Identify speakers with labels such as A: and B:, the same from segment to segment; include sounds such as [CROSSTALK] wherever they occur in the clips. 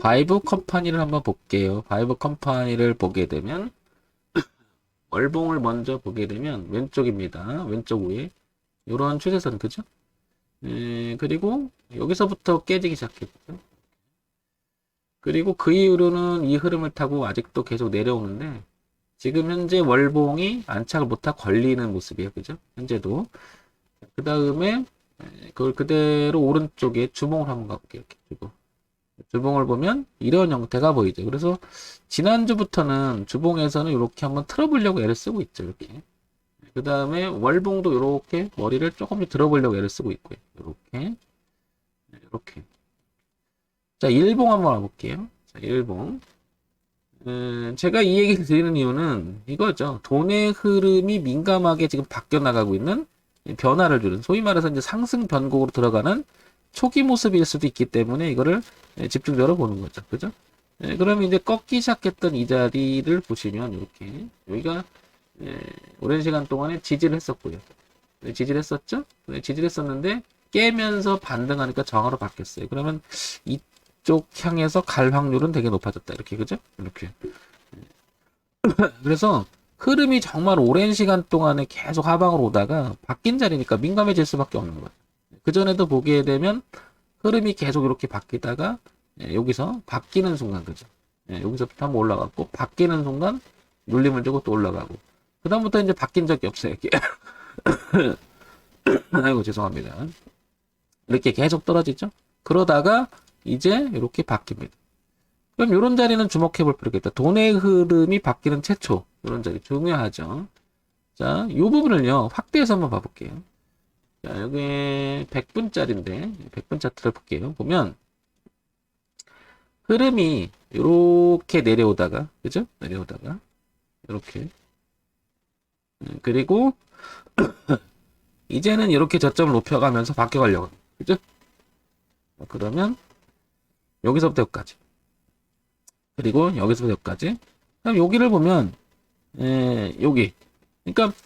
A: 바이브 컴퍼니를 한번 볼게요. 바이브 컴퍼니를 보게 되면 월봉을 먼저 보게 되면 왼쪽입니다. 왼쪽 위에 이런 추세선 그죠? 에, 그리고 여기서부터 깨지기 시작했죠. 그리고 그 이후로는 이 흐름을 타고 아직도 계속 내려오는데 지금 현재 월봉이 안착을 못하고 걸리는 모습이에요. 그죠? 현재도. 그 다음에 그걸 그대로 오른쪽에 주봉을 한번 가볼게요. 이렇게 주봉. 주봉을 보면 이런 형태가 보이죠. 그래서 지난주부터는 주봉에서는 이렇게 한번 틀어보려고 애를 쓰고 있죠. 이렇게. 그 다음에 월봉도 이렇게 머리를 조금씩 들어보려고 애를 쓰고 있고요. 이렇게. 이렇게. 자, 일봉 한번 와볼게요. 자, 일봉. 음, 제가 이 얘기를 드리는 이유는 이거죠. 돈의 흐름이 민감하게 지금 바뀌어 나가고 있는 이 변화를 주는, 소위 말해서 이제 상승 변곡으로 들어가는 초기 모습일 수도 있기 때문에 이거를 예, 집중적으로 보는 거죠. 그죠? 예, 그러면 이제 꺾기 시작했던 이 자리를 보시면 이렇게 여기가 예, 오랜 시간 동안에 지지를 했었고요. 네, 지지를 했었죠? 네, 지지를 했었는데 깨면서 반등하니까 정화로 바뀌었어요. 그러면 이쪽 향해서 갈 확률은 되게 높아졌다. 이렇게 그죠? 이렇게. 그래서 흐름이 정말 오랜 시간 동안에 계속 하방으로 오다가 바뀐 자리니까 민감해질 수밖에 없는 거예요. 그 전에도 보게 되면 흐름이 계속 이렇게 바뀌다가 예, 여기서 바뀌는 순간 그죠? 예, 여기서부터 한번 올라갔고 바뀌는 순간 눌림을 주고 또 올라가고 그 다음부터 이제 바뀐 적이 없어요. [COUGHS] 아이고 죄송합니다. 이렇게 계속 떨어지죠? 그러다가 이제 이렇게 바뀝니다. 그럼 이런 자리는 주목해 볼 필요가 있다. 돈의 흐름이 바뀌는 최초 이런 자리 중요하죠. 자, 이 부분을요 확대해서 한번 봐볼게요. 자, 여기 100분짜리인데 100분 차트를 볼게요. 보면 흐름이 이렇게 내려오다가 그죠? 내려오다가 이렇게 음, 그리고 [CLEARS THROAT] 이제는 이렇게 저점을 높여가면서 바뀌어 가려고 합니다. 그죠? 그러면 여기서부터 여기까지 그리고 여기서부터 여기까지 그럼 여기를 보면 에, 여기 그러니까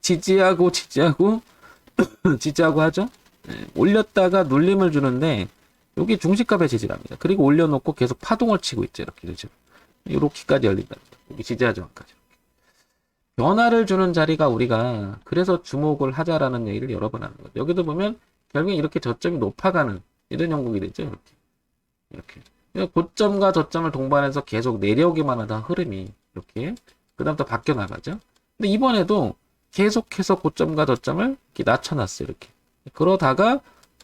A: 지지하고 지지하고 [COUGHS] 지지하고 하죠? 에, 올렸다가 눌림을 주는데 여기 중시값의 지지랍니다. 그리고 올려놓고 계속 파동을 치고 있죠 이렇게 그죠 이렇게까지 열린다. 여기 지지하죠 까지. 변화를 주는 자리가 우리가 그래서 주목을 하자라는 얘기를 여러 번 하는 거죠. 여기도 보면 결국엔 이렇게 저점이 높아가는 이런 형국이 되죠 이렇게. 이렇게. 고점과 저점을 동반해서 계속 내려오기만 하다 흐름이 이렇게 그 다음부터 바뀌어 나가죠. 근데 이번에도 계속해서 고점과 저점을 이렇게 낮춰놨어요 이렇게. 그러다가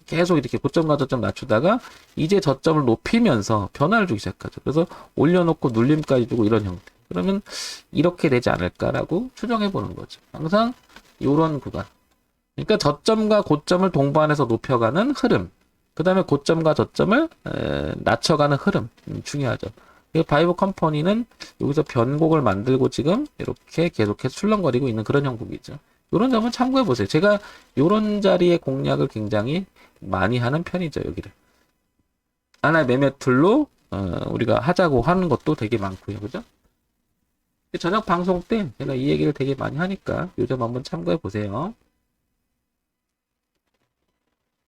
A: 계속 이렇게 고점과 저점 낮추다가 이제 저점을 높이면서 변화를 주기 시작하죠. 그래서 올려놓고 눌림까지 주고 이런 형태. 그러면 이렇게 되지 않을까라고 추정해 보는 거죠. 항상 이런 구간. 그러니까 저점과 고점을 동반해서 높여가는 흐름. 그 다음에 고점과 저점을 에, 낮춰가는 흐름. 음, 중요하죠. 이 바이브 컴퍼니는 여기서 변곡을 만들고 지금 이렇게 계속해서 출렁거리고 있는 그런 형국이죠. 이런 점은 참고해 보세요. 제가 이런 자리의 공략을 굉장히 많이 하는 편이죠. 여기를 하나의 매매 툴로 어, 우리가 하자고 하는 것도 되게 많고요. 그죠? 저녁 방송 때 제가 이 얘기를 되게 많이 하니까 요점 한번 참고해 보세요.